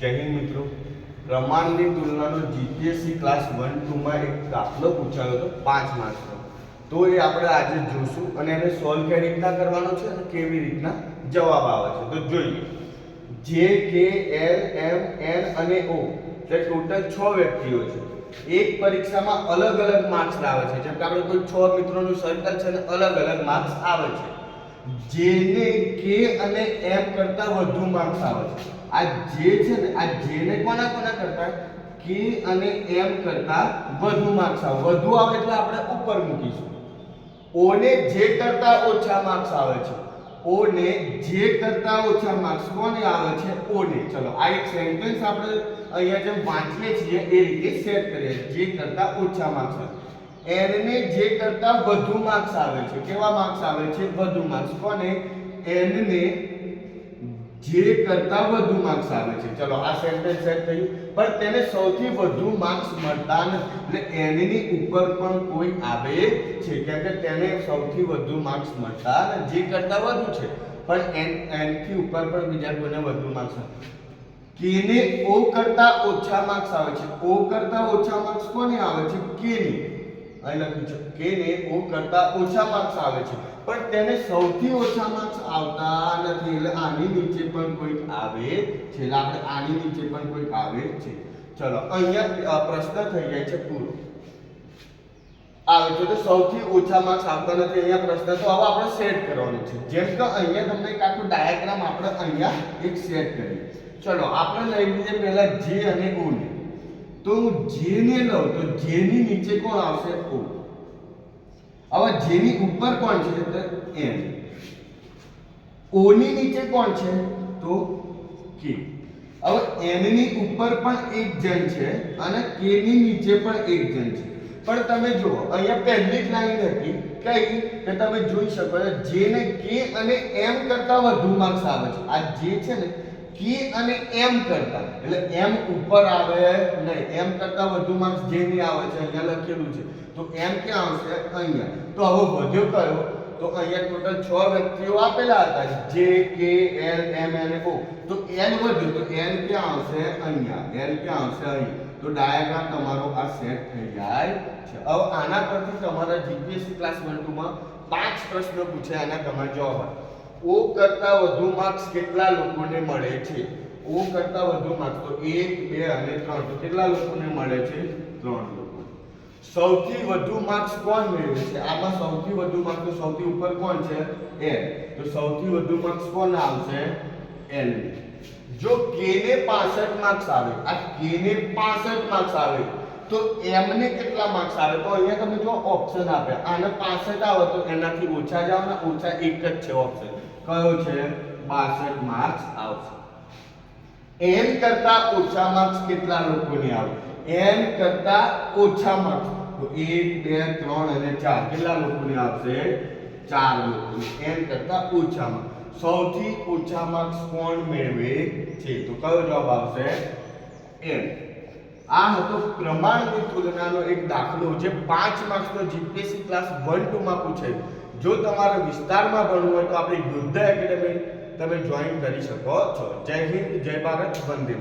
જય મિત્રો. પ્રમાણની તુલનાનો જીપીએસસી ક્લાસ વન ટુમાં એક દાખલો પૂછાયો હતો પાંચ માર્ક્સનો. તો એ આપણે આજે જોશું અને એને સોલ્વ કઈ રીતના કરવાનો છે અને કેવી રીતના જવાબ આવે છે. તો જોઈએ. જે કે એલ એમ એન અને ઓ એટલે ટોટલ છ વ્યક્તિઓ છે. એક પરીક્ષામાં અલગ અલગ માર્ક્સ લાવે છે. જેમ કે આપણે કોઈ છ મિત્રોનું સર્કલ છે અને અલગ અલગ માર્ક્સ આવે છે. જેને કે અને એમ કરતા વધુ માર્ક્સ આવે છે. આ જે છે ને, આ જેને કોના કોના કરતા? કે અને એમ કરતા વધુ માર્ક્સ આવે. વધુ આવે એટલે આપણે ઉપર મૂકીશું. ઓને જે કરતા ઓછા માર્ક્સ આવે છે. ઓને જે કરતા ઓછા માર્ક્સ કોને આવે છે? ઓને. ચલો, આ એક સેન્ટેન્સ આપણે અહીંયા જેમ વાંચીએ છીએ એ રીતે સેટ કરીએ. જે કરતા ઓછા માર્ક્સ આવે. એનને જે કરતા વધુ માર્ક્સ આવે છે. કેવા માર્ક્સ આવે છે? વધુ માર્ક્સ કોને? એનને જે કરતા વધુ માર્ક્સ આવે છે. ચલો, આ સેન્ટેન્સ સેટ થયું. પણ તેને સૌથી વધુ માર્ક્સ મળતા નથી. એટલે એની ઉપર પણ કોઈ આવે છે. કેમ કે તેને સૌથી વધુ માર્ક્સ મળતા જે કરતા વધુ છે. પણ એન એનથી ઉપર પણ બીજા કોઈને વધુ માર્ક્સ કેને ઓ કરતા ઓછા માર્ક્સ આવે છે. ઓ કરતા ઓછા માર્ક્સ કોને આવે છે? કેને અહીં લખ્યું છે કેને ઓ કરતા ઓછા માર્ક્સ આવે છે. પણ તેને સૌથી ઓછા માર્ક્સ આવતા નથી. એટલે આની નીચે પણ કોઈક આવે છે. એટલે આપણે આની નીચે પણ કોઈક આવે છે. ચલો, અહીંયા પ્રશ્ન થઈ જાય છે પૂરો. આવે છે તો સૌથી ઓછા માર્ક્સ આવતા નથી. અહીંયા પ્રશ્ન તો હવે આપણે સેટ કરવાનું છે. જેમ કે અહીંયા તમને એક આખું ડાયાગ્રામ આપણે અહીંયા એક સેટ કરીએ. ચલો, આપણે લઈ લઈએ પહેલા જે અને ઓ ને. તો હું જે ને લઉં, તો જેની નીચે કોણ આવશે? ઓ. હવે જેની ઉપર કોણ છે? તો એમ. ઓની નીચે કોણ છે? તો કે. હવે એનની ઉપર પણ એક જણ છે અને કે ની નીચે પણ એક જણ છે. પણ તમે જુઓ, અહીંયા પહેલી જ લાઈન હતી કઈ? કે તમે જોઈ શકો છો જે ને કે અને એમ કરતા વધુ માર્ક્સ આવે છે. આ જે છે ને કે અને એમ કરતા. એટલે એમ ઉપર આવે નહીં. એમ કરતા વધુ માર્ક્સ જે ની આવે છે, અહીંયા લખેલું છે. તો એમ ક્યાં આવશે? અહીંયા. તો હવે વધ્યો કયો? તો અહીંયા ટોટલ છ વ્યક્તિઓ આપેલા હતા. જે કે એલ એમ એન ઓ તો એન વધ્યું. તો એન ક્યાં આવશે? અહીંયા. એલ ક્યાં આવશે? અહીં તો ડાયાગ્રામ તમારો આ સેટ થઈ જાય છે. હવે આના પરથી તમારા જીપીએસસી ક્લાસ વન ટુમાં પાંચ પ્રશ્નો પૂછ્યા આના તમારે જવાબ. ઓ કરતા વધુ માર્ક્સ કેટલા લોકોને મળે છે? ઓ કરતા વધુ માર્ક્સ તો એક, બે અને ત્રણ, તો કેટલા લોકોને મળે છે? ત્રણ લોકો. સૌથી વધુ માર્ક્સ કોણ મેળવે છે? આમાં સૌથી વધુ માર્ક્સ તો સૌથી ઉપર કોણ છે? એલ તો સૌથી વધુ માર્ક્સ કોણ આવશે? એલ જો કે ને 65 માર્ક્સ આવે, આ કે ને 65 માર્ક્સ આવે તો એમને કેટલા માર્ક્સ આવે? તો અહીંયા તમે જો ઓપ્શન આપ્યા આને 65 આવે, તો એનાથી ઓછા જાવ ને ઓછા એક જ છે ઓપ્શન કયો છે? 62 માર્ક્સ આવશે. એમ કરતા ઓછા માર્ક્સ કેટલા લોકોને આવે? એમ કરતા ઓછા માર્ક્સ તો 1 2 3 અને 4 કેટલા લોકોને આવશે? ચાર લોકોને. એમ કરતા ઓછા માર્ક્સ સૌથી ઓછા માર્ક્સ કોણ મેળવે છે? તો કયો જવાબ આવશે? એન આ હતો પ્રમાણની તુલનાનો એક દાખલો જે પાંચ માર્ક્સનો જીપીએસસી ક્લાસ વન ટુમાં પૂછાય. જો તમારે વિસ્તારમાં ભણવું હોય તો આપણી યુદ્ધ એકેડમી તમે જોઈન કરી શકો છો. જય હિન્દ, જય ભારત, વંદે